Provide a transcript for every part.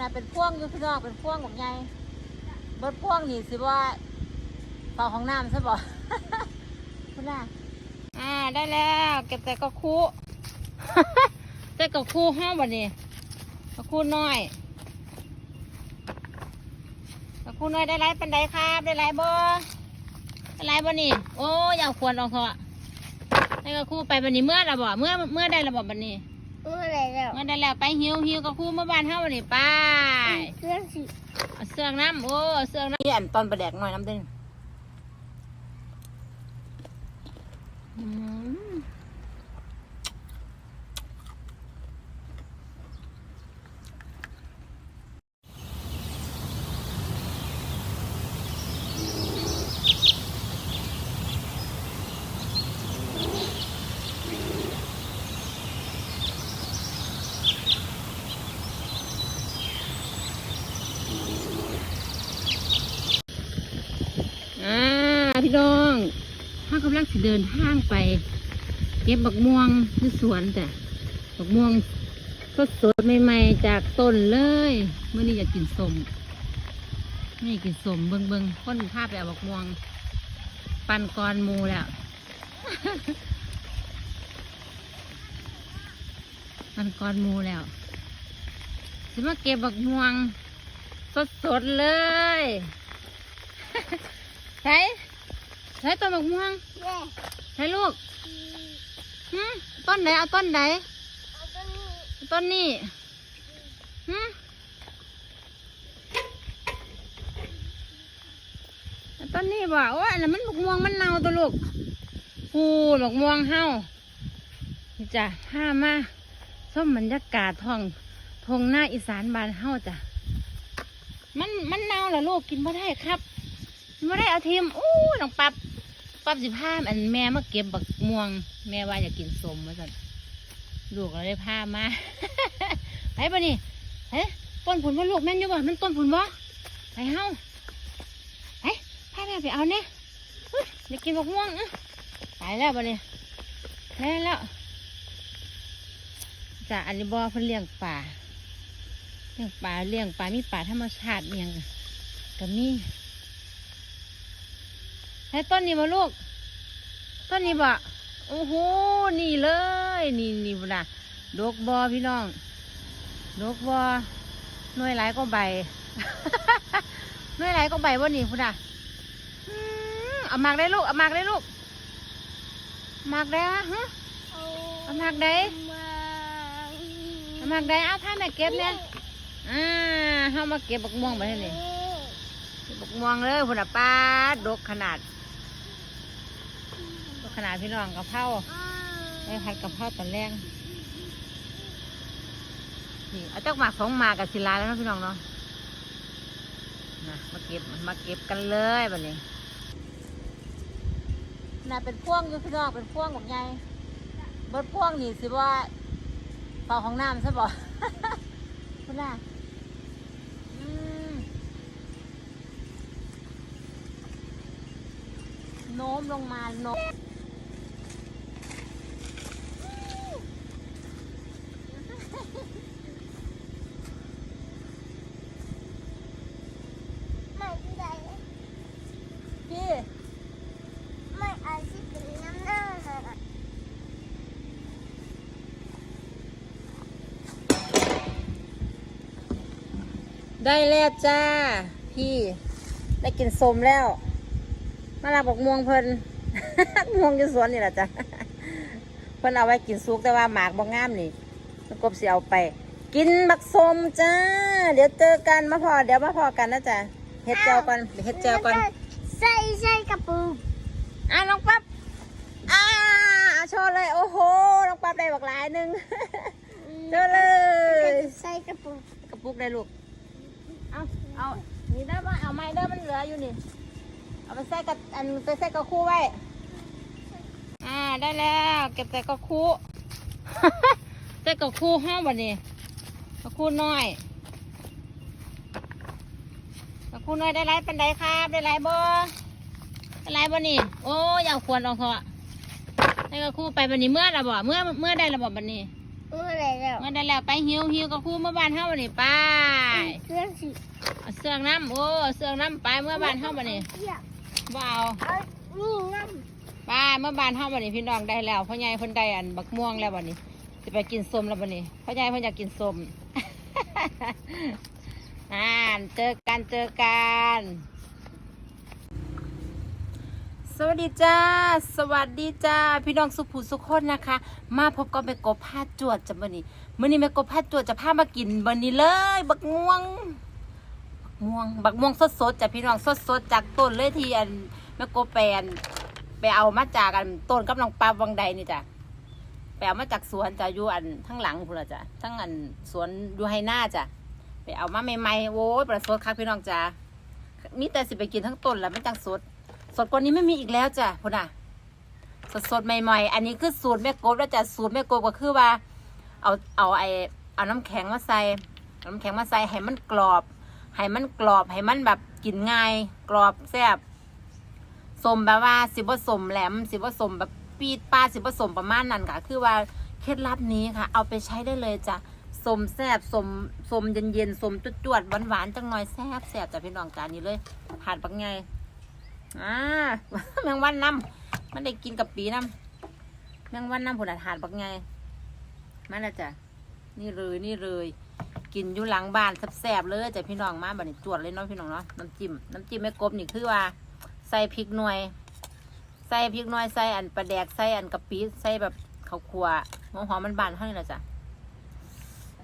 น่ะเป็นพ่วงอยู่พี่น้องเป็นพ่วงของใหญ่บดพ่วงนี่สิว่าเป่าของน้ำใช่บ่คุณน่ะอ่าได้แล้วเก็บแต่กระคูแต่กระคูห้องบัดนี้กระคูน้อยกระคูน้อยได้ไรเป็นไดครับได้ไรบ่ได้ไรบ่นี่โอ้ยเอาควรเอาเถอะได้กระคูไปบัดนี้เมื่อละบ่เมื่อเมื่อได้ละบ่บัดนี้ เมื่อไรแล้วเมื่อได้แล้วไปหิวหิวกระคูเมื่อบ้านเฮาบัดนี้ไปเครื่องสิเอาเสื้องน้ำโอ้เสื้องน้ำนี่อันตอนประแดกหน่อยน้ำเด้งอืมอ่าพี่น้องถ้ากำลังสิ เดินทางไป เก็บบักม่วงที่สวนแต่บักม่วงสดสดใหม่ๆจากต้นเลยเมื่อนี้อยากกินสมนี่กินสมเบิงเบิงๆคนภาพไปเอาบักม่วง ปันกรมูแล้วปันกรมูแล้วสิมาเก็บบักม่วง สดสดๆเลย ใช่ ช่ต้นบักม่วงแย่ใช่ลูกหืมต้นไหนเอาต้นไหนเอาต้นนี้ต้นนี้หืมเอาต้นนี้บ่โอ้ยอันนั้นมันบักม่วงมันเน่าตัวลูกพูดบักม่วงเฮานี่จ้ะห้ามาส้มบรรยากาศท้องทงหน้าอีสานบ้านเฮาจ้ะ มันมันเน่าเหรอลูกกินไม่ได้ครับกินไม่ได้เอาทีมอู้น้องปับ ปับสิพาอันแม่มาเก็บบักม่วง แม่ว่าอยากกินสมมาสั่นลูกเราได้พามา ไปปะนี่เฮ้ต้นผุนว่าลูกแม่นอยู่บ่มันต้นผุนบ่ไปเฮาไปพาแม่ไปเอาเนี่ยอยากกินบักม่วงไปแล้วปะนี่แล้วแล้วจ้ะอันนี้บ่อเพิ่นเลี้ยงป่าเลี้ยงป่าเลี้ยงป่ามีป่าธรรมชาติอหย่างก็มี ให้ต้นนี้บ่ลูก ต้นนี้บ่โอ้โห นี่เลย นี่นี่บุนะดกบอพี่น้องดกบอหน่วยหลายก็ใบหน่วยหลายก็ใบว่านี่พุ่นอะอืมเอามากได้ลูก เอามากได้ลูกมากได้ฮะเอาเอมากได้เอามากได้เอาผ้าแม่เก็บเนี่ยอ่าเฮามาเก็บบักม่วงไปให้นี่บักม่วงเลยพุ่นอะป้าดกขนาด ขนาดพี่น้องกะเพราไปผัดกับข้าวตอนแรกนี่เอาจักหมากสองหมากกับศิลาแล้วเนาะพี่น้องเนาะนะมาเก็บมาเก็บกันเลยแบบนี้น่ะเป็นพ่วงอยู่พี่น้องเป็นพ่วงของใหญ่เบิดพ่วงนี่สิว่าเป่าของน้ำใช่บ่คุณน่ะอืมโน้มลงมาโน้มไม่ ได้แล้วจ้า พี่ ได้กินสมแล้ว มาลาบอกม่วงเพิ่นม่วงอยู่สวนนี่แหละจ้ะเพิ่นเอาไว้กินซุกแต่ว่าหมากบ่งามนี่แล้วกบสิเอาไป กินบักสมจ้า เดี๋ยวเจอกันมาพอเดี๋ยวมาพอกันนะจ๊ะเฮ็ดเจียวก่อนเฮ็ดเจียวก่อนใส่ใส่กระปุกอะน้องปั๊บอ่าเอาโชว์เลยโอ้โหน้องปั๊บได้บักหลายหนึงเจอเลยใส่กระปุกกระปุกได้ลูก เอาเอานี่ได้ป่ะเอาไม้เด้อมันเหลืออยู่นี่ เอาไปใส่กับอันไปใส่กับคู่ไว้ อ่าได้แล้ว เก็บใส่กับคู่ใส่กับคู่ห้องบัดนี้กับคู่น้อยกับคู่น้อยได้ไรเป็นไดครับ ได้ไรบ่ได้ไรบ่นี่ โอ้ยเอาควรเอาเถอะได้กับคู่ไปบัดนี้เมื่อละบ่เมื่อเมื่อได้ละบ่บัดนี้ มื่อไรแล้วเมื่อได้แล้วไปหิวหิวกับคู่เมื่อบ้านเฮาบัดนี้ไปเคสิเอาเสื้องน้ำโอ้เสื้องน้ำไปเมื่อบ้านเฮาบ่นี่เสียบบ่เอาเอานี่น้ไปเมื่อบ้านเฮาบ่นี่พี่น้องได้แล้วพ่อใหญ่เพิ่นได้อันบักม่วงแล้วบ่นี่สิไปกินส้มแล้วบ่นี่พ่อใหญ่เพิ่นอยากกินส้ม อ่านเจอกันเจอกัน สวัสดีจ้า สวัสดีจ้า พี่น้องสุภูสุขคนนะคะ มาพบกับแม่กบพาจวดจ้ะมื้อนี้มื้อนี้แม่กบพาจวดจะพามากินมื้อนี้เลย บักม่วง บักม่วง บักม่วงสดๆจ้ะพี่น้องสดๆจากต้นเลยที่อันแม่กบแปนไปเอามาจากอันต้นกับน้องปลาวังใดนี่จ้ะไปเอามาจากสวนจ้ะอยู่อันทั้งหลังพุ่นละจ้ะทั้งอันสวนอยู่ไฮหน้าจ้ะไปเอามาใหม่ๆโว้ยประสดคักพี่น้องจ้ะมีแต่สิไปกินทั้งต้นแล้วไม่จังสด สดกว่านี้ไม่มีอีกแล้วจ้ะพุ่นอะ สดสดๆใหม่ๆ อันนี้คือสูตรแม่โกบแล้วจ้ะสูตรแม่โกบก็คือว่า เอาเอาไอเอาน้ำแข็งมาใส่น้ำแข็งมาใส่ให้มันกรอบให้มันกรอบให้มันแบบกินง่าย กรอบแซ่บสมแบบว่าสิบสมแหลมสิบสมแบบปีดปลาสิบสมประมาณนั้นค่ะ คือว่าเคล็ดลับนี้ค่ะ เอาไปใช้ได้เลยจ้ะสมแซ่บสมสมเย็นเย็นๆสมจวดๆหวานๆจังหน่อยแซ่บแซ่บจ้ะพี่น้องจานนี้เลยผ่านปักไง อ่าแมงวันน้ำมันได้กินกับปีน้ำแมงวันน้ำผลอาหารปักไงมาแล้วจ้ะนี่เลยนี่เลยกินอยู่หลังบ้านแซ่บๆเลยจ้ะพี่น้องมาบัดนี้จวดเลยเนาะพี่น้องเนาะน้ำจิ้มน้ำจิ้มแม่กบนี่คือว่า ใส่พริกหน่วย ใส่พริกหน่วยใส่อันปลาแดกใส่อันกะปิใส่แบบข้าวคั่วหัวหอมมันบานเท่านี้แหละจ้ะ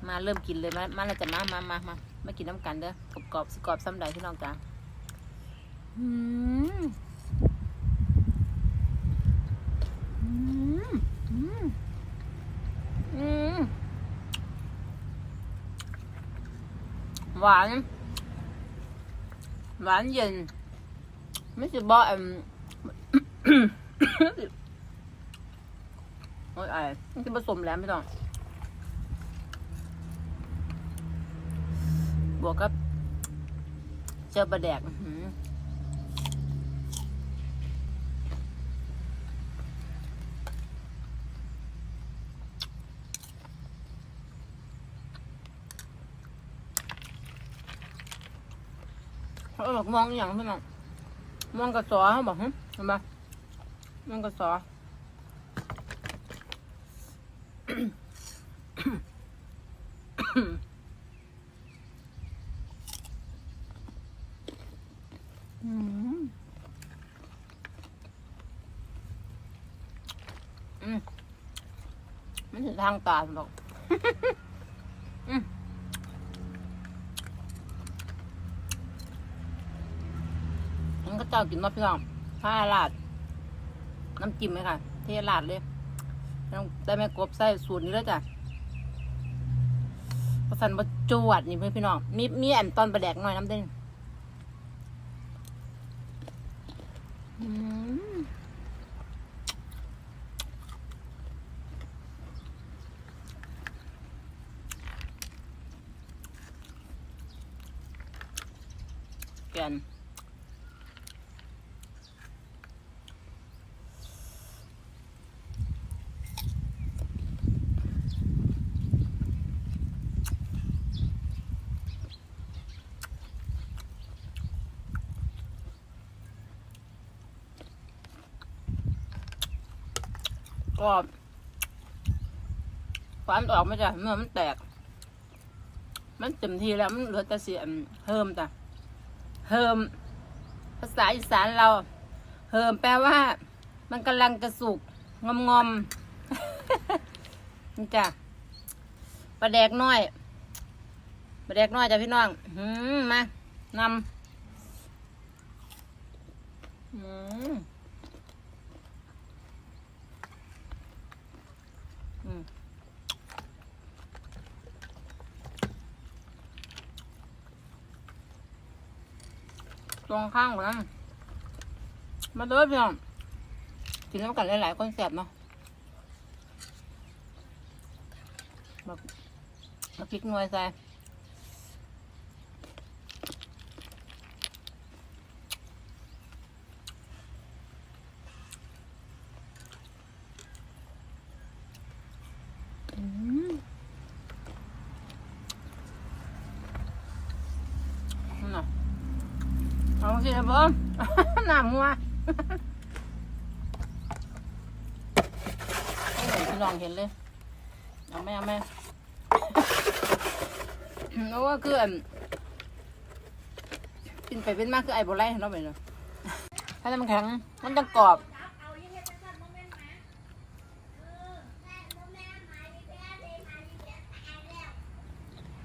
มาเริ่มกินเลยมามาแล้วจ้ะมามามามามากินน้ำกันเด้อกรอบๆสกรอบซ้ำใดพี่น้องจ้ะ อืมอืมอืมอืมหวาน หวานเย็น ไม่ใช่บ่อืมโอ้ยไอ้ไม่ใช่ผสมแล้วไม่ต้อง บวกกับเจอปลาแดกอือหือ เขา บอกมองอย่างพี่น้องมองกระสอเขาบอกหึเห็นปะมองกระสออืมอืมไม่ถึงทางตาหรอก อืม มันก็ เจ้ากินมาพี่น้องผ้าลาด น้ำจิ้มไหมค่ะ เทลาดเลยต้องได้แม่กบใส่สูตรนี้แล้วจ้ะพอสันบะจวดนี่เพื่อนพี่น้อง มีมีแอนตอนประแดกหน่อยน้ำเด้งอืมแกน กรอบฟันออกไม่จ้ะเมื่อมันแตก มันเต็มทีแล้วมันเหลือแต่เสียมเฮิมจ้ะเฮิมภาษาอีสานเรา เฮิมแปลว่า มันกำลังจะสุกงอมงอมนี่จ้ะปลาแดกน้อยปลาแดกน้อยจ้ะพี่น้องหืมมานำอืม ตรงข้างกว่านั้นมาเด้อพี่น้องกินน้ำกันหลายๆคนแสบเนาะแบบมาพริกหน่วยใส่อืม เอาสิครับผมน้ำมัวพี่น้องเห็นเลยเอาแม่เอาแม่เพราะว่าคืออันกินไปเป็นมากคือไอ้โบไลเนาะไปเนาะถ้ามันแข็งมันจะกรอบ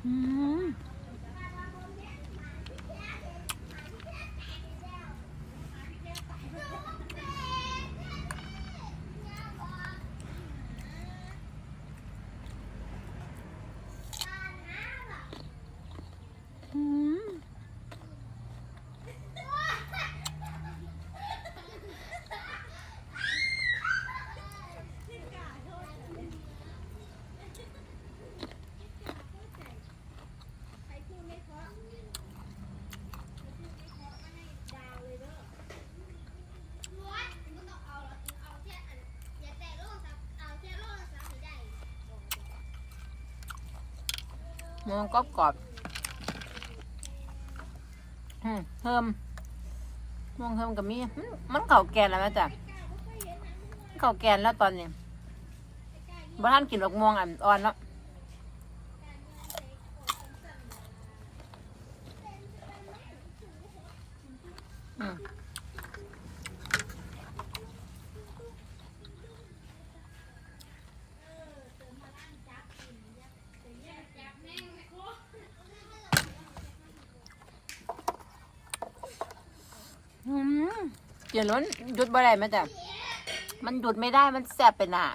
อืมอืม มันก็กรอบอืมเพิ่มมองเพิ่มกับมีมันมันเก่าแก่แล้วแม่จ้ะเก่าแก่แล้วตอนนี้บ้านกินดอกม่วงอ่อนแล้วอืม อืม เดี๋ยวล้นหยุดบ่ได้ไหมจ๊ะมันหยุดไม่ได้มันแสบไปหนา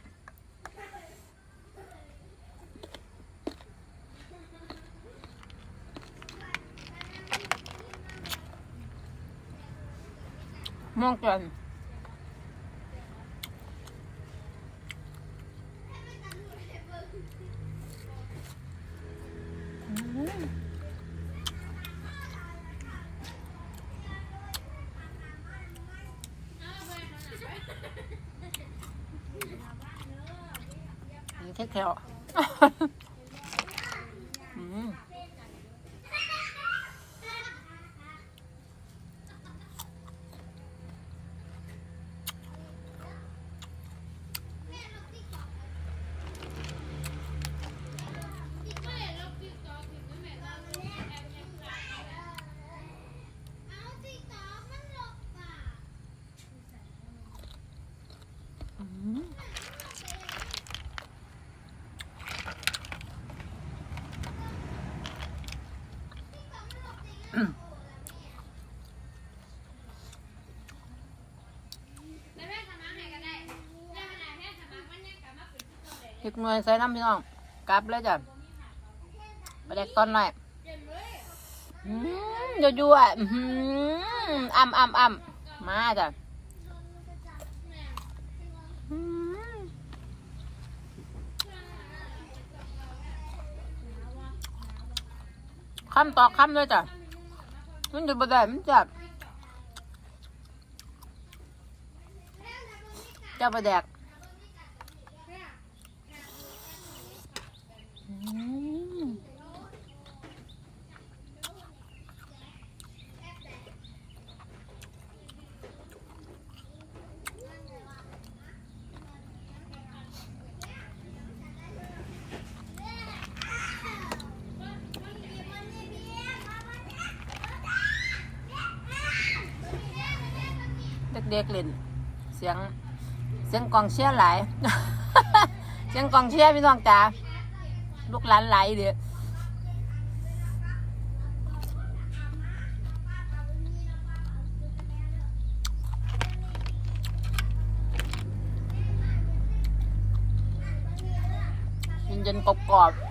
มองกันอืม นี่แค่แค่อืมอืม พริกหน่วยใส่น้ำพี่น้องกลับเลยจ้ะไปเด็กตอนหน่อยอืมยั่วๆอื้อหืออ่ำอ่ำอ่ำมาจ้ะอืมคำต่อคำเลยจ้ะ มันจะบ่ได้มันจะจะประแดก อืมเด็กๆเล่น เสียงเสียงกองเชียร์หลาย เสียงกองเชียร์พี่น้องจ๋าลูกหลานไหลายเด้อเย็นๆกรอบๆ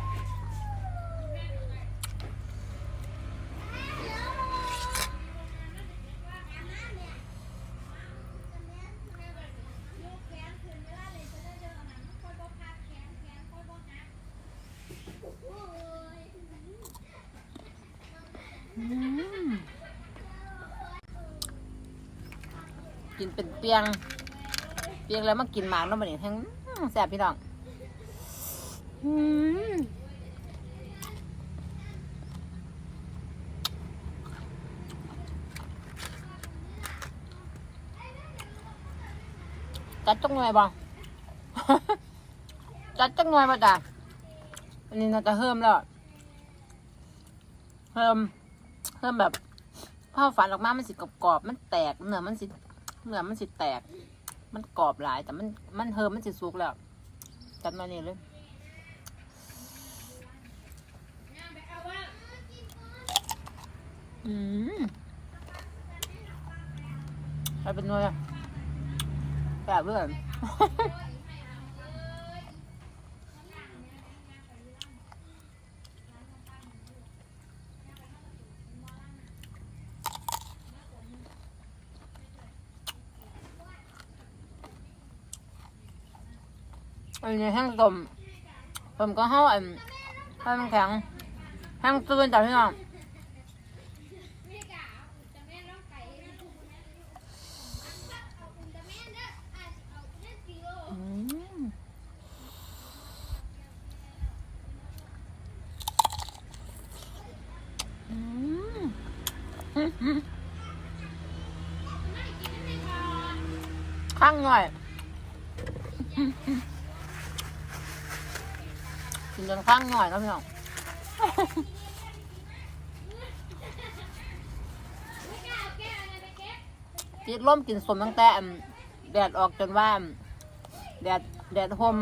กินเป็นเปียง เปียงแล้วมากินหมากน้ำมันนี่ทั้งแซ่บพี่น้องจัดจังหน่วยบ่จัดจังหน่วยบ่จ้ะอันนี้น่าจะเพิ่มแล้วเพิ่มเพิ่มแบบผ้าฝันออกมา มันสิกรอบๆมันแตกเนื้อมันสิ เนื้อมันสิแตก มันกรอบหลาย แต่มันมันเฮิมมันสิสุกแล้วจัดมาเนี่เลยอืมไปเป็นหน่วยอะแบบเพื่อน อันนี้แห้งต้มผมก็เข้าอันให้มันแข็งแห้งตื้นจ้ะพี่น้องข้างหน่อย กินจนข้างหน่อยแล้วพี่น้องจิตล่มกินสมตั้งแต่แดดออกจนว่าแดดแดดห่ม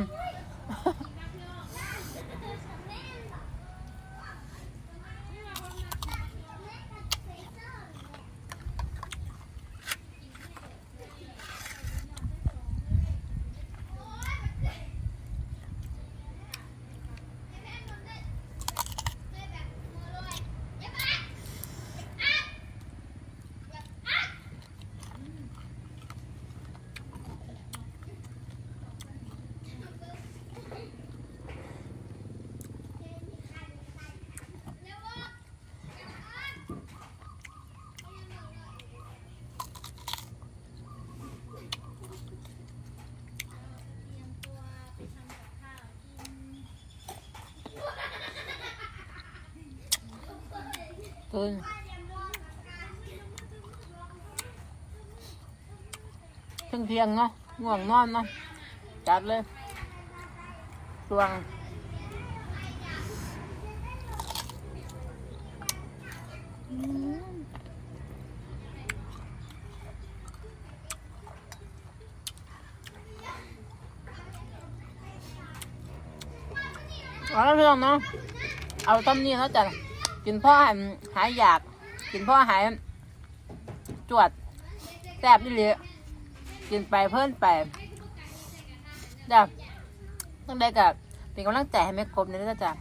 ตื่นเที่ยงเที่ยงเนาะง่วงนอนเนาะจัดเลยสวงอืมเอาแล้วพี่องเนาะเอาต้มนี้เนาะจ้ะ กินพ่อหายอยาก กินพ่อหายจวดแซ่บนี่เลยกินไปเพิ่นไปจ้ะต้องได้กับเป็นกำลังใจให้แม่กบนี่ด้วยจ้ะ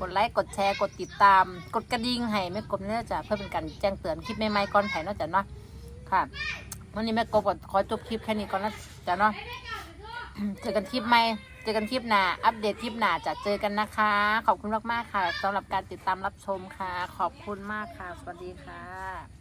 กดไลค์กดแชร์กดติดตาม กดกระดิ่งให้แม่กบนี่ด้วยจ้ะเพื่อเป็นการแจ้งเตือนคลิปใหม่ๆก่อนไผ่นาะจ้ะเนาะค่ะวันนี้แม่กบขอจบคลิปแค่นี้ก่อนนะจ้ะเนาะเจอกันคลิปใหม่ จอกันคลิปหน้า อัปเดตคลิปหน้าจะเจอกันนะคะ ขอบคุณมากๆค่ะสำหรับการติดตามรับชมค่ะ ขอบคุณมากค่ะ สวัสดีค่ะ